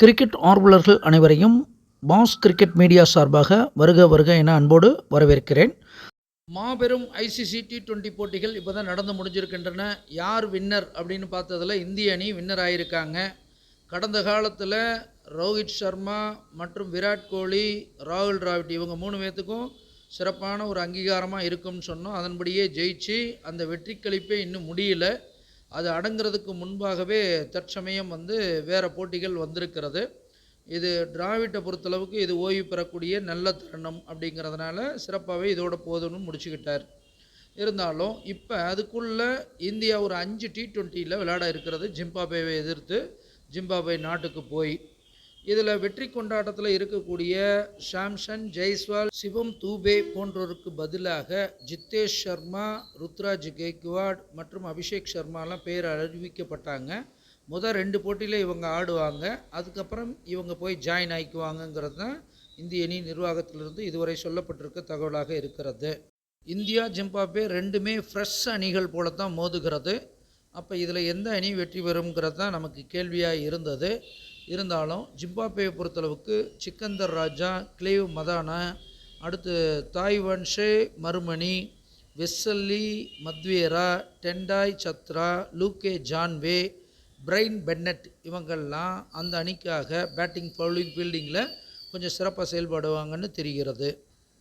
Cricket ஆர்வலர்கள் அனைவரையும் pass cricket media சார்பாக வருக வருக என அன்போடு வரவேற்கிறேன். மாபெரும் ஐசிசி டி டுவெண்ட்டி போட்டிகள் இப்போ தான் நடந்து முடிஞ்சிருக்கின்றன. யார் வின்னர் அப்படின்னு பார்த்ததுல இந்திய அணி வின்னர் ஆகியிருக்காங்க கடந்த காலத்தில் ரோஹித் சர்மா மற்றும் விராட் கோலி ராகுல் டிராவிட் இவங்க மூணு பேர்த்துக்கும் சிறப்பான ஒரு அங்கீகாரமாக இருக்கும்னு சொன்னோம். அதன்படியே ஜெயிச்சு அந்த வெற்றி கழிப்பே இன்னும் முடியல. அது அடங்குறதுக்கு முன்பாகவே தற்சமயம் வந்து வேறு போட்டிகள் வந்திருக்கிறது. இது டிராவிட்டை பொறுத்தளவுக்கு இது ஓய்வு பெறக்கூடிய நல்ல தருணம் அப்படிங்கிறதுனால சிறப்பாகவே இதோட போதும்னு முடிச்சுக்கிட்டார். இருந்தாலும் இப்போ அதுக்குள்ளே இந்தியா ஒரு அஞ்சு டி டுவெண்ட்டியில் விளையாட இருக்கிறது. ஜிம்பாபேவை எதிர்த்து ஜிம்பாபே நாட்டுக்கு போய் இதில் வெற்றி கொண்டாட்டத்தில் இருக்கக்கூடிய சாம்சன் ஜெய்ஸ்வால் சிவம் தூபே போன்றோருக்கு பதிலாக ஜித்தேஷ் சர்மா ருத்ராஜ் கெய்க்வாட் மற்றும் அபிஷேக் சர்மாலாம் பெயர் அறிவிக்கப்பட்டாங்க. முதல் ரெண்டு போட்டியில் இவங்க ஆடுவாங்க. அதுக்கப்புறம் இவங்க போய் ஜாயின் ஆகிக்குவாங்கங்கிறது தான் இந்திய அணி நிர்வாகத்திலிருந்து இதுவரை சொல்லப்பட்டிருக்க தகவலாக இருக்கிறது. இந்தியா ஜிம்பாபே ரெண்டுமே ஃப்ரெஷ் அணிகள் போல தான் மோதுகிறது. அப்போ இதில் எந்த அணி வெற்றி பெறுங்கிறது தான் நமக்கு கேள்வியாக இருந்தது. இருந்தாலும் ஜிம்பாபேயை பொறுத்தளவுக்கு சிக்கந்தர் ராஜா கிளேவ் மதானா அடுத்து Tadiwanashe Marumani Wessly Madhevere Tendai Chatara Luke Jongwe Brian Bennett இவங்கெல்லாம் அந்த அணிக்காக பேட்டிங் பவுலிங் ஃபீல்டிங்கில் கொஞ்சம் சிறப்பாக செயல்படுவாங்கன்னு தெரிகிறது.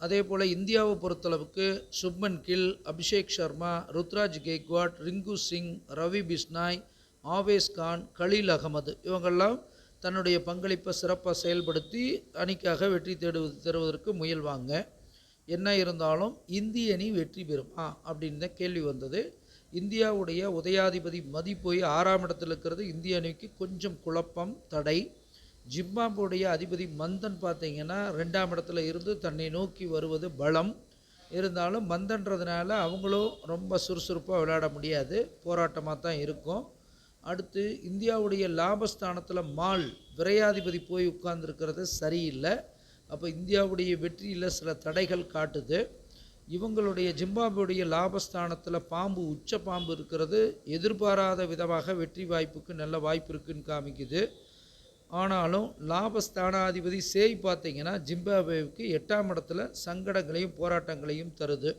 அதே போல் இந்தியாவை பொறுத்தளவுக்கு சுப்மன் கில் அபிஷேக் சர்மா ருத்ராஜ் கெய்க்வாட் ரிங்கு சிங் ரவி பிஸ்னாய் ஆவேஸ் கான் கலீல் அகமது இவங்கெல்லாம் தன்னுடைய பங்களிப்பை சிறப்பாக செயல்படுத்தி அணிக்காக வெற்றி தேடு தருவதற்கு முயல்வாங்க என்ன இருந்தாலும் இந்திய அணி வெற்றி பெறுமா? அப்படின்னு தான் கேள்வி வந்தது. இந்தியாவுடைய உதயாதிபதி மதி போய் ஆறாம் இடத்துல இருக்கிறது. இந்திய அணிக்கு கொஞ்சம் குழப்பம் தடை. ஜிம்பாபுடைய அதிபதி மந்தன் பார்த்தீங்கன்னா ரெண்டாம் இடத்துல இருந்து தன்னை நோக்கி வருவது பலம். இருந்தாலும் மந்தன்றதுனால அவங்களும் ரொம்ப சுறுசுறுப்பாக விளையாட முடியாது. போராட்டமாக தான் இருக்கும். அடுத்து இந்தியாவுடைய லாபஸ்தானத்தில் மால் விரையாதிபதி போய் உட்கார்ந்துருக்கிறது சரியில்லை. அப்போ இந்தியாவுடைய வெற்றியில் சில தடைகள் காட்டுது. இவங்களுடைய ஜிம்பாபுடைய லாபஸ்தானத்தில் பாம்பு உச்ச பாம்பு இருக்கிறது. எதிர்பாராத விதமாக வெற்றி வாய்ப்புக்கு நல்ல வாய்ப்பு இருக்குன்னு காமிக்குது. ஆனாலும் லாபஸ்தானாதிபதி சேய் பார்த்தீங்கன்னா ஜிம்பாபேவுக்கு எட்டாம் இடத்துல சங்கடங்களையும் போராட்டங்களையும் தருது.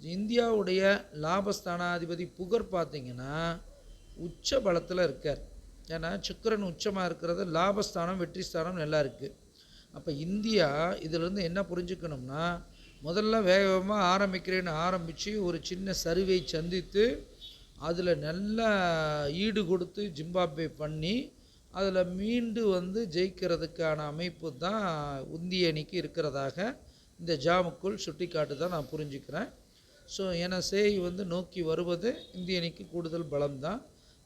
இந்தியாவுடைய லாபஸ்தானாதிபதி புகர் பார்த்தீங்கன்னா உச்ச பலத்தில் இருக்கார். ஏன்னா சுக்கரன் உச்சமாக இருக்கிறது லாபஸ்தானம் வெற்றி ஸ்தானம் நல்லா இருக்குது அப்போ இந்தியா இதிலேருந்து என்ன புரிஞ்சுக்கணும்னா முதல்ல வேக வேகமாக ஆரம்பிக்கிறேன்னு ஆரம்பித்து ஒரு சின்ன சருவை சந்தித்து அதில் நல்லா ஈடு கொடுத்து ஜிம்பாப்வே பண்ணி அதில் மீண்டு வந்து ஜெயிக்கிறதுக்கான அமைப்பு தான் இந்திய அணிக்கு இருக்கிறதாக இந்த ஜாமுக்குள் சுட்டி காட்டு தான் நான் புரிஞ்சுக்கிறேன். ஸோ என சேய் வந்து நோக்கி வருவது இந்திய அணிக்கு கூடுதல் பலம்தான்.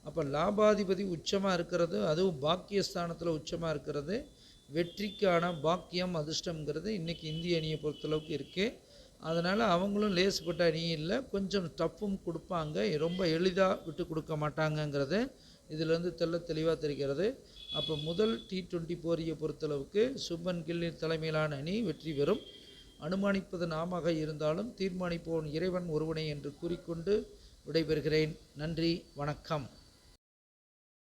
அப்போ லாபாதிபதி உச்சமாக இருக்கிறது அதுவும் பாக்கியஸ்தானத்தில் உச்சமாக இருக்கிறது. வெற்றிக்கான பாக்கியம் அதிர்ஷ்டங்கிறது இன்றைக்கி இந்திய அணியை பொறுத்தளவுக்கு இருக்குது அதனால் அவங்களும் லேசுப்பட்ட அணியும் இல்லை கொஞ்சம் டஃப்பும் கொடுப்பாங்க. ரொம்ப எளிதாக விட்டு கொடுக்க மாட்டாங்கங்கிறது இதிலேருந்து தெல்ல தெளிவாக தெரிகிறது. அப்போ முதல் டி டுவெண்ட்டி போரியை பொறுத்தளவுக்கு சுப்பன் கில்லின் தலைமையிலான அணி வெற்றி பெறும். அனுமானிப்பது நாமாக இருந்தாலும் தீர்மானிப்போன் இறைவன் ஒருவனை என்று கூறிக்கொண்டு விடைபெறுகிறேன். நன்றி வணக்கம்.